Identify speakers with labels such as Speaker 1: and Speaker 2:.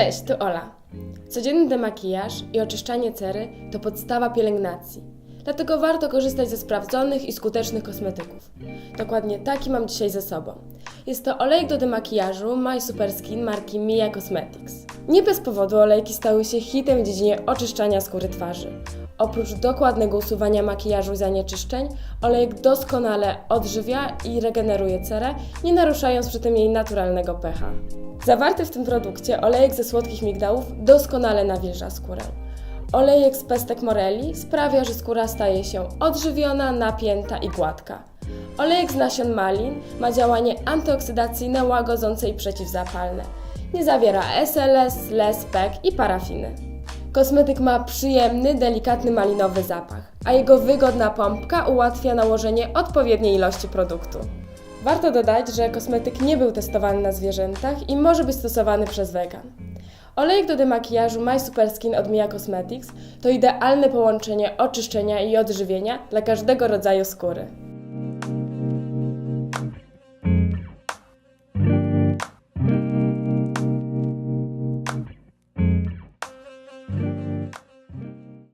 Speaker 1: Cześć, tu Ola. Codzienny demakijaż i oczyszczanie cery to podstawa pielęgnacji. Dlatego warto korzystać ze sprawdzonych i skutecznych kosmetyków. Dokładnie taki mam dzisiaj ze sobą. Jest to olejek do demakijażu My Super Skin marki Mia Cosmetics. Nie bez powodu olejki stały się hitem w dziedzinie oczyszczania skóry twarzy. Oprócz dokładnego usuwania makijażu i zanieczyszczeń, olejek doskonale odżywia i regeneruje cerę, nie naruszając przy tym jej naturalnego pH. Zawarty w tym produkcie olejek ze słodkich migdałów doskonale nawilża skórę. Olejek z pestek moreli sprawia, że skóra staje się odżywiona, napięta i gładka. Olejek z nasion malin ma działanie antyoksydacyjne, łagodzące i przeciwzapalne. Nie zawiera SLS, LES, PEG i parafiny. Kosmetyk ma przyjemny, delikatny malinowy zapach, a jego wygodna pompka ułatwia nałożenie odpowiedniej ilości produktu. Warto dodać, że kosmetyk nie był testowany na zwierzętach i może być stosowany przez wegan. Olejek do demakijażu My Super Skin od Mia Cosmetics to idealne połączenie oczyszczenia i odżywienia dla każdego rodzaju skóry.